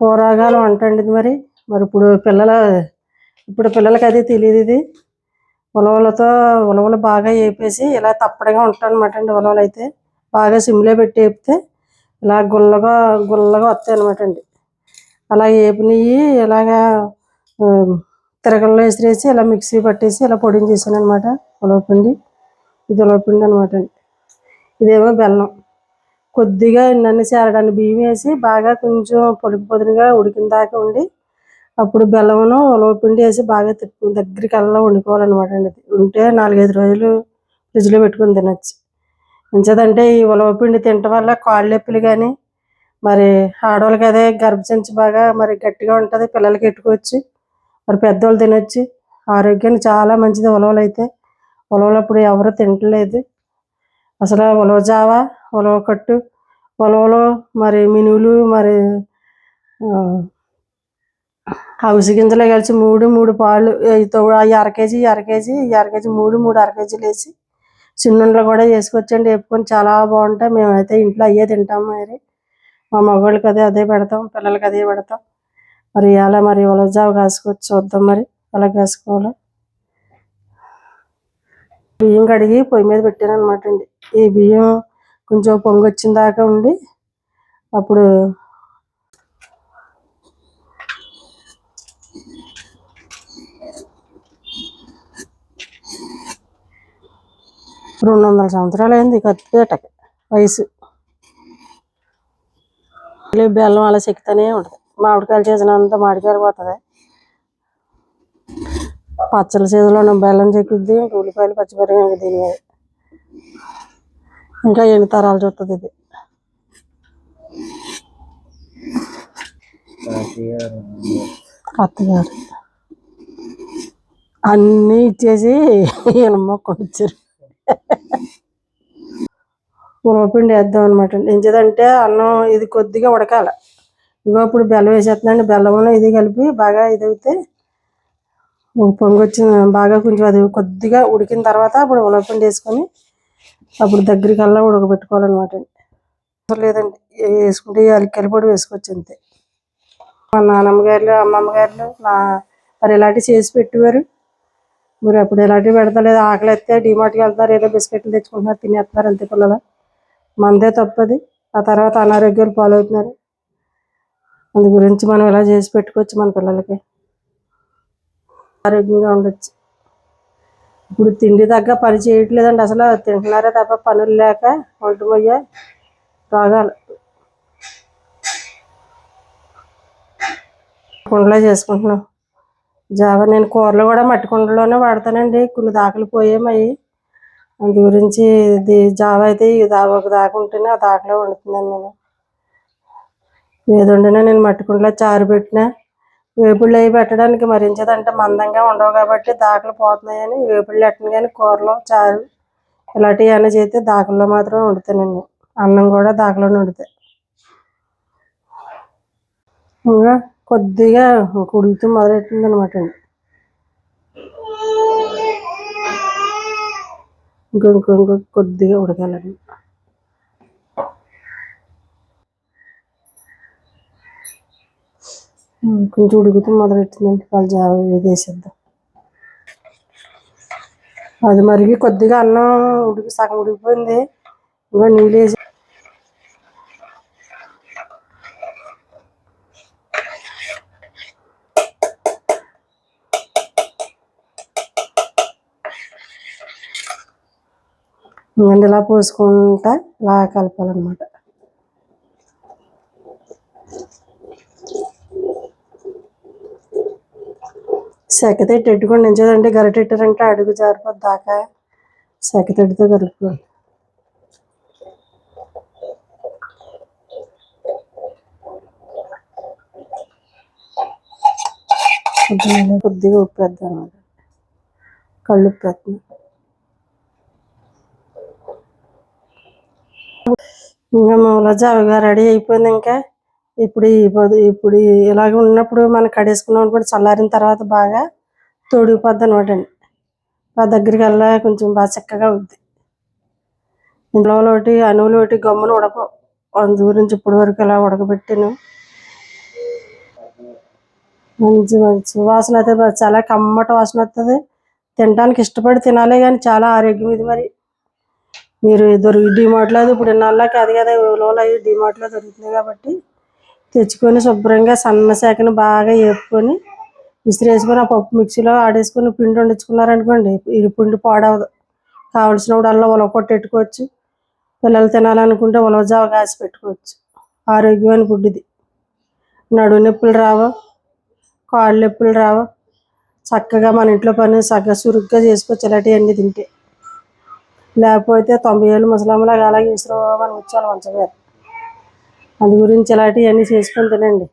పూర్వకాలం వంట అండి ఇది మరి. మరి ఇప్పుడు పిల్లల ఇప్పుడు పిల్లలకి అది తెలియదు ఇది. ఉలవలతో ఉలవలు బాగా వేపేసి ఇలా తప్పడగా ఉంటాయి అనమాట అండి ఉలవలు అయితే. బాగా సిమ్లో పెట్టి వేపితే ఇలా గుల్లగా గుల్లగా వస్తాయి అనమాట అండి అలా వేపినవి ఇలాగా తిరగల్లో వేసిరేసి ఇలా మిక్సీ పట్టేసి ఇలా పొడిని చేశాను అనమాట ఉలవపిండి. ఇది ఉలవపిండి అనమాట అండి ఇదేమో బెల్లం. కొద్దిగా నన్ను చేరడానికి బియ్యం వేసి బాగా కొంచెం పొడుగు పొదునుగా ఉడికిన దాకా ఉండి అప్పుడు బెల్లమును ఉలవపిండి వేసి బాగా తిప్పు దగ్గరికి అలా వండుకోవాలన్నమాట అండి ఉంటే నాలుగైదు రోజులు ఫ్రిడ్జ్లో పెట్టుకుని తినచ్చు. ఎంచేదంటే ఈ ఉలవపిండి తినటం వల్ల కాళ్ళు నొప్పులు కానీ మరి ఆడవాళ్ళకి అదే గర్భసంచి బాగా మరి గట్టిగా ఉంటుంది పిల్లలకి ఎట్టుకోవచ్చు మరి పెద్దవాళ్ళు తినొచ్చు. ఆరోగ్యానికి చాలా మంచిది ఉలవలు అయితే. ఉలవలు అప్పుడు ఎవరు తింటలేదు. అసలు ఉలవ జావా ఉలవ కట్టు ఉలవలో మరి మినువులు మరి అవిసి గింజలు కలిసి మూడు మూడు పాలు ఈ తోడు ఈ అర కేజీ అర కేజీ ఈ అర కేజీ మూడు మూడు అర కేజీలు వేసి చిన్నుండలు కూడా వేసుకొచ్చండి వేపుకొని చాలా బాగుంటాయి. మేమైతే ఇంట్లో అయ్యే తింటాం మరి. మా మగవాళ్ళకి అదే అదే పెడతాం పిల్లలకి అదే పెడతాం. మరి అలా మరి ఉలవజావ కాసుకొచ్చి చూద్దాం మరి అలా కాసుకోవాలి. బియ్యం కడిగి పొయ్యి మీద పెట్టాను అనమాట అండి. ఈ బియ్యం కొంచెం పొంగు వచ్చిన దాకా ఉండి అప్పుడు రెండు వందల సంవత్సరాలు అయింది కత్తిపేటకి వయసు. మళ్ళీ బెల్లం అలా చెక్కుతూనే ఉంటుంది. మామిడికాయలు చేసినంత మామిడికాయలు పోతుంది. పచ్చల చేతిలో బెల్లం చెక్కుద్ది ఉల్లిపాయలు పచ్చిమిరపకాయలు దీని మీద ఇంకా ఎన్ని తరాలు చూస్తుంది ఇది? అత్తగారు. అన్నీ ఇచ్చేసి ఈయనమ్మ కొనిచ్చారు ఉలవపిండి వేద్దాం అనమాట ఎంచేదంటే అన్నం ఇది కొద్దిగా ఉడకాలి. ఇగో ఇప్పుడు బెల్లం వేసేస్తున్నాండి బెల్లంలో ఇది కలిపి బాగా ఇది అయితే పొంగి వచ్చిన బాగా కొంచెం అది కొద్దిగా ఉడికిన తర్వాత అప్పుడు ఉలవపిండి వేసుకొని అప్పుడు దగ్గరికి అలా ఉడకబెట్టుకోవాలన్నమాట. అండి లేదండి వేసుకుంటే అలికల పొడి వేసుకోవచ్చు అంతే. మా నాన్నమ్మ గారు అమ్మమ్మ గారు నా మరి ఇలాంటివి చేసి పెట్టేవారు? మరి అప్పుడు ఇలాంటివి పెడతలేదు? ఆకలి ఎత్తే డిమార్ట్కి వెళ్తారు ఏదో బిస్కెట్లు తెచ్చుకుంటున్నారు తినేస్తున్నారు అంతే పిల్లలు. మందే తప్పది. ఆ తర్వాత అనారోగ్యాలు పాలవుతున్నారు. అందు గురించి మనం ఇలా చేసి పెట్టుకోవచ్చు మన పిల్లలకి? ఆరోగ్యంగా ఉండొచ్చు. ఇప్పుడు తిండి తగ్గ పని చేయట్లేదండి. అసలు తింటున్నారే తప్ప పనులు లేక ఒంటిపోయే రోగాలు. కుండలో చేసుకుంటున్నాం. జావ నేను కూరలు కూడా మట్టి కుండలోనే వాడతానండి. కొన్ని దాకలు పోయామవి అందు గురించి ఇది జావ అయితే ఈ దా ఒక దాకా ఉంటేనే ఆ దాకలో వండుతున్నాను నేను. ఏది వండినా నేను మట్టి కుండలో చారు పెట్టినా వేపుళ్ళు అవి పెట్టడానికి మరించదంటే మందంగా ఉండవు కాబట్టి దాకలు పోతున్నాయని వేపుళ్ళు పెట్టను కానీ కూరలో చారు ఇలాంటివి ఏమైనా చేస్తే దాకల్లో మాత్రం వండుతానండి. అన్నం కూడా దాకలోనే వండుతాయి ఇంకా కొద్దిగా ఉడుకుతూ మొదలెట్టింది అనమాట అండి ఇంకో కొద్దిగా ఉడకాలండి. కొంచెం ఉడుకుతూ మొదలెట్టిందండి వాళ్ళు జావ వేసేద్దాం. అది మరిగి కొద్దిగా అన్నం ఉడికి సగం ఉడికిపోయింది. ఇంకా నీళ్ళు వేసి ఇలా పోసుకుంటా ఇలా కలపాలన్నమాట. సెకతెట్టు ఎట్టుకోండి నించోదంటే గరిటెట్టారంటే అడుగు జారిపోద్ది దాకా సెకతెట్టుతో కలుపుకోండి కొద్దిగా ఉప్పేద్దాం అన్నమాట కళ్ళు ఉప్పు ఇంకా మా జావగా రెడీ అయిపోయింది ఇంకా. ఇప్పుడు ఈ ఇప్పుడు ఇలాగ ఉన్నప్పుడు మనం కడేసుకున్నాం కూడా చల్లారిన తర్వాత బాగా తొడిగిపోద్ది అనమాట అండి. ఆ దగ్గరికి వెళ్ళా కొంచెం బాగా చక్కగా ఉంది ఇంట్లో ఒకటి అణువులు ఒకటి గమ్మున ఉడకవు. అందు గురించి ఇప్పటి వరకు ఇలా ఉడకబెట్టాను. మంచి మంచి వాసన అయితే చాలా కమ్మటి వాసన వస్తుంది తినడానికి ఇష్టపడి తినాలి కానీ చాలా ఆరోగ్యం ఇది మరి. మీరు దొరికి డిమార్ట్లో అది ఇప్పుడు ఇన్నాళ్ళ అది కదా ఉలవలు అవి డిమార్ట్లో దొరుకుతుంది కాబట్టి తెచ్చుకొని శుభ్రంగా సన్న శాఖను బాగా వేపుకొని విసిరేసుకొని ఆ పప్పు మిక్సీలో ఆడేసుకొని పిండి వండించుకున్నారనుకోండి ఇది పిండి పాడవదు. కావలసినప్పుడల్లా ఉలవ కొట్టెట్టుకోవచ్చు పిల్లలు తినాలనుకుంటే ఉలవజావ కాసి పెట్టుకోవచ్చు. ఆరోగ్యమైన ఫుడ్ ఇది. నడుము నొప్పులు రావు కాళ్ళు నొప్పులు రావు చక్కగా మన ఇంట్లో పని చక్కగా చురుగ్గా చేసుకోవచ్చు ఇలాంటివన్నీ తింటే. లేకపోతే తొంభై ఏళ్ళు ముసలాంలాగా అలాగే విసిరోమని వచ్చాను మంచం అందు గురించి ఇలాంటివన్నీ చేసుకొని తినండి.